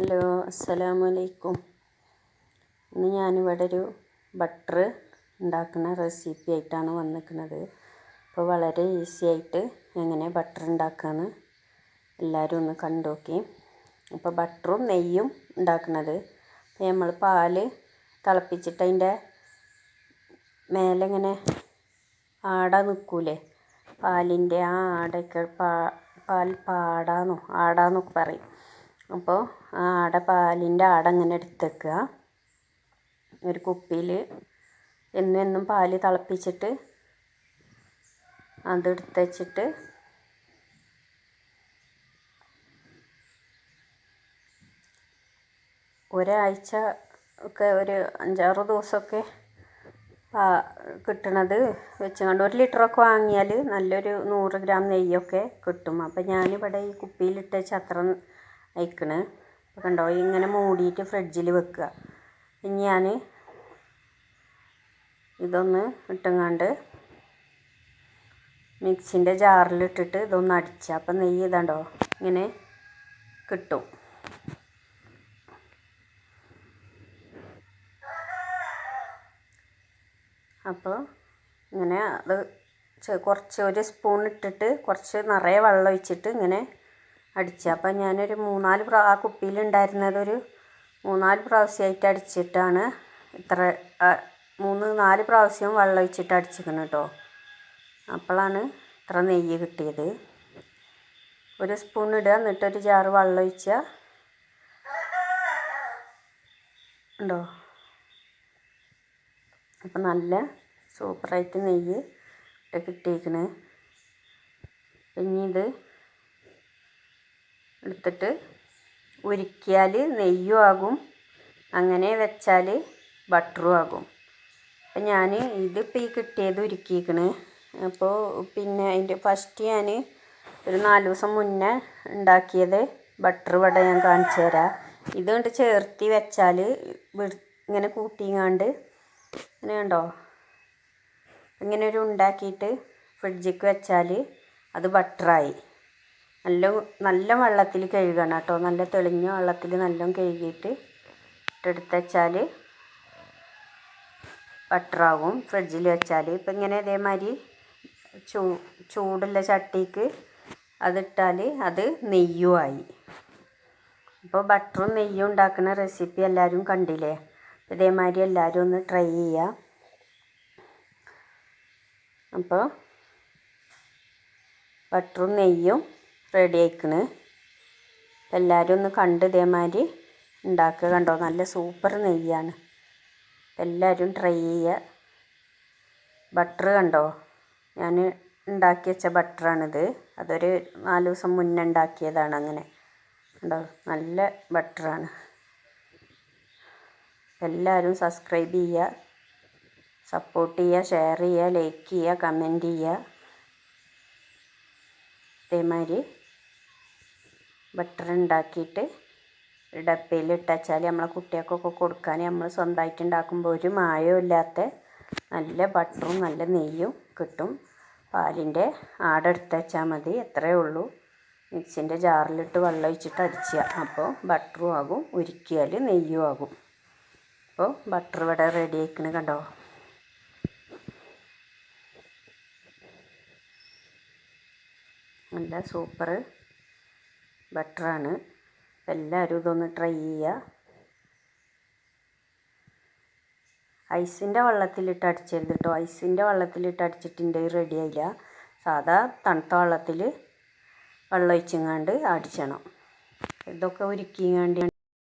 Hello അസ്സലാമു അലൈക്കും ഇന്ന് ഞാനിവിടെ ഒരു ബട്ടർ ഉണ്ടാക്കുന്ന റെസിപ്പി ആയിട്ടാണ് വന്നിരിക്കുന്നത്. അപ്പോൾ വളരെ ഈസി ആയിട്ട് എങ്ങനെ ബട്ടർ ഉണ്ടാക്കാമെന്ന് എല്ലാവരും ഒന്ന് കണ്ടുനോക്കി അപ്പോൾ ബട്ടറും നെയ്യും ഉണ്ടാക്കുന്നത്. നമ്മൾ പാൽ തിളപ്പിച്ചിട്ട് അതിന്റെ മേലെ ഇങ്ങനെ ആട നിൽക്കൂലേ? പാലിന്റെ ആ ആടയ്ക്ക് പാൽ പാടാന്നോ ആടാന്നൊക്കെ പറയും. അപ്പോൾ ആ അട പാലിന്റെ അട ഇങ്ങനെ എടുത്ത് വെക്കുക ഒരു കുപ്പിയിൽ എന്നും എന്നും പാൽ തിളപ്പിച്ചിട്ട് അതെടുത്ത് വെച്ചിട്ട് ഒരാഴ്ച ഒക്കെ ഒരു അഞ്ചാറ് ദിവസമൊക്കെ കിട്ടണത് വെച്ചുകൊണ്ട് ഒരു ലിറ്ററൊക്കെ വാങ്ങിയാൽ നല്ലൊരു നൂറ് ഗ്രാം നെയ്യൊക്കെ കിട്ടും. അപ്പം ഞാനിവിടെ ഈ കുപ്പിയിലിട്ട് വെച്ച് അത്ര അയക്കണ്. കണ്ടോ ഇങ്ങനെ മൂടിയിട്ട് ഫ്രിഡ്ജിൽ വെക്കുക. ഇനി ഞാൻ ഇതൊന്ന് ഇട്ടങ്ങാണ്ട് മിക്സിന്റെ ജാറിൽ ഇട്ടിട്ട് ഇതൊന്ന് അടിച്ചാൽ അപ്പം നെയ്യ് ഇതാണ്ടോ ഇങ്ങനെ കിട്ടും. അപ്പോൾ ഇങ്ങനെ അത് കുറച്ച് ഒരു സ്പൂൺ ഇട്ടിട്ട് കുറച്ച് നിറയെ വെള്ളം ഒഴിച്ചിട്ട് ഇങ്ങനെ അടിച്ച. അപ്പം ഞാനൊരു മൂന്നാൽ പ്രാ ആ കുപ്പിയിലുണ്ടായിരുന്നതൊരു മൂന്നാൽ പ്രാവശ്യമായിട്ട് അടിച്ചിട്ടാണ് ഇത്ര മൂന്ന് നാല് പ്രാവശ്യം വെള്ളം ഒഴിച്ചിട്ട് അടിച്ചിരിക്കണം കേട്ടോ. അപ്പോഴാണ് ഇത്ര നെയ്യ് കിട്ടിയത്. ഒരു സ്പൂൺ ഇടുക എന്നിട്ടൊരു ജാറ് വെള്ളം ഒഴിച്ചാൽ ഉണ്ടോ? അപ്പം നല്ല സൂപ്പറായിട്ട് നെയ്യ് കിട്ടിയിരിക്കുന്നത് പിന്നീട് എടുത്തിട്ട് ഉരുക്കിയാൽ നെയ്യും ആകും. അങ്ങനെ വെച്ചാൽ ബട്ടറും ആകും. അപ്പം ഞാൻ ഇതിപ്പോൾ ഈ കിട്ടിയത് ഉരുക്കിയിരിക്കണ് അപ്പോൾ പിന്നെ അതിന്റെ ഫസ്റ്റ് ഞാൻ ഒരു നാല് ദിവസം മുന്നേ ഉണ്ടാക്കിയത് ബട്ടർ വട ഞാൻ കാണിച്ചു തരാം. ഇത് കൊണ്ട് ചേർത്തി വെച്ചാൽ ഇങ്ങനെ കൂട്ടിങ്ങാണ്ട് ഇങ്ങനെ കണ്ടോ? ഇങ്ങനെ ഒരു ഉണ്ടാക്കിയിട്ട് ഫ്രിഡ്ജിക്ക് വെച്ചാൽ അത് ബട്ടറായി. നല്ല നല്ല വെള്ളത്തിൽ കഴുകണം കേട്ടോ. നല്ല തെളിഞ്ഞ വെള്ളത്തിൽ നല്ലോണം കഴുകിയിട്ട് ഇട്ടെടുത്ത് വെച്ചാൽ ബട്ടറാവും ഫ്രിഡ്ജിൽ വെച്ചാൽ ഇപ്പം ഇങ്ങനെ ഇതേമാതിരി ചൂ ചൂടുള്ള ചട്ടിക്ക് അതിട്ടാൽ അത് നെയ്യുമായി. അപ്പോൾ ബട്ടറും നെയ്യും ഉണ്ടാക്കുന്ന റെസിപ്പി എല്ലാവരും കണ്ടില്ലേ? ഇതേമാതിരി എല്ലാവരും ഒന്ന് ട്രൈ ചെയ്യുക അപ്പോൾ ബട്ടറും നെയ്യും റെഡി ആയിക്കണ് എല്ലാവരും ഒന്ന് കണ്ട് ഇതേമാതിരി ഉണ്ടാക്കുക കണ്ടോ? നല്ല സൂപ്പർ നെയ്യാണ്. എല്ലാവരും ട്രൈ ചെയ്യുക. ബട്ടർ കണ്ടോ? ഞാൻ ഉണ്ടാക്കി വെച്ച ബട്ടറാണിത്. അതൊരു നാല് ദിവസം മുന്നേ ഉണ്ടാക്കിയതാണ് അങ്ങനെ. കണ്ടോ? നല്ല ബട്ടറാണ്. എല്ലാവരും സബ്സ്ക്രൈബ് ചെയ്യുക. സപ്പോർട്ട് ചെയ്യുക ഷെയർ ചെയ്യുക ലൈക്ക് ചെയ്യുക കമന്റ് ചെയ്യുക. ഇതേമാതിരി ബട്ടർ ഉണ്ടാക്കിയിട്ട് ഡപ്പയിൽ ഇട്ടുവച്ചാൽ നമ്മളെ കുട്ടികൾക്കൊക്കെ കൊടുക്കാൻ നമ്മൾ സ്വന്തമായിട്ട് ഉണ്ടാക്കുമ്പോൾ ഒരു മായവും ഇല്ലാത്ത നല്ല ബട്ടറും നല്ല നെയ്യും കിട്ടും. പാലിന്റെ ആട എടുത്ത് വെച്ചാൽ മതി എത്രയേ ഉള്ളൂ. മിക്സിന്റെ ജാറിലിട്ട് വെള്ളം ഒഴിച്ചിട്ട് അടിക്കുക അപ്പോൾ ബട്ടറും ആകും. ഉരുക്കിയാൽ നെയ്യും ആകും. അപ്പോൾ ബട്ടർ ഇവിടെ റെഡി ആയിക്കണ് കണ്ടോ? നല്ല സൂപ്പർ ബട്ടറാണ്. എല്ലാവരും ഇതൊന്ന് ട്രൈ ചെയ്യുക. ഐസിന്റെ വെള്ളത്തിലിട്ട് അടിച്ചരുത് കേട്ടോ ഐസിന്റെ വെള്ളത്തിലിട്ട് അടിച്ചിട്ടുണ്ടെങ്കിൽ റെഡി ആയില്ല. സാധാ തണുത്ത വെള്ളത്തിൽ വെള്ളം ഒഴിച്ചങ്ങാണ്ട് അടിച്ചണം. ഇതൊക്കെ ഉരുക്കിങ്ങാണ്ട്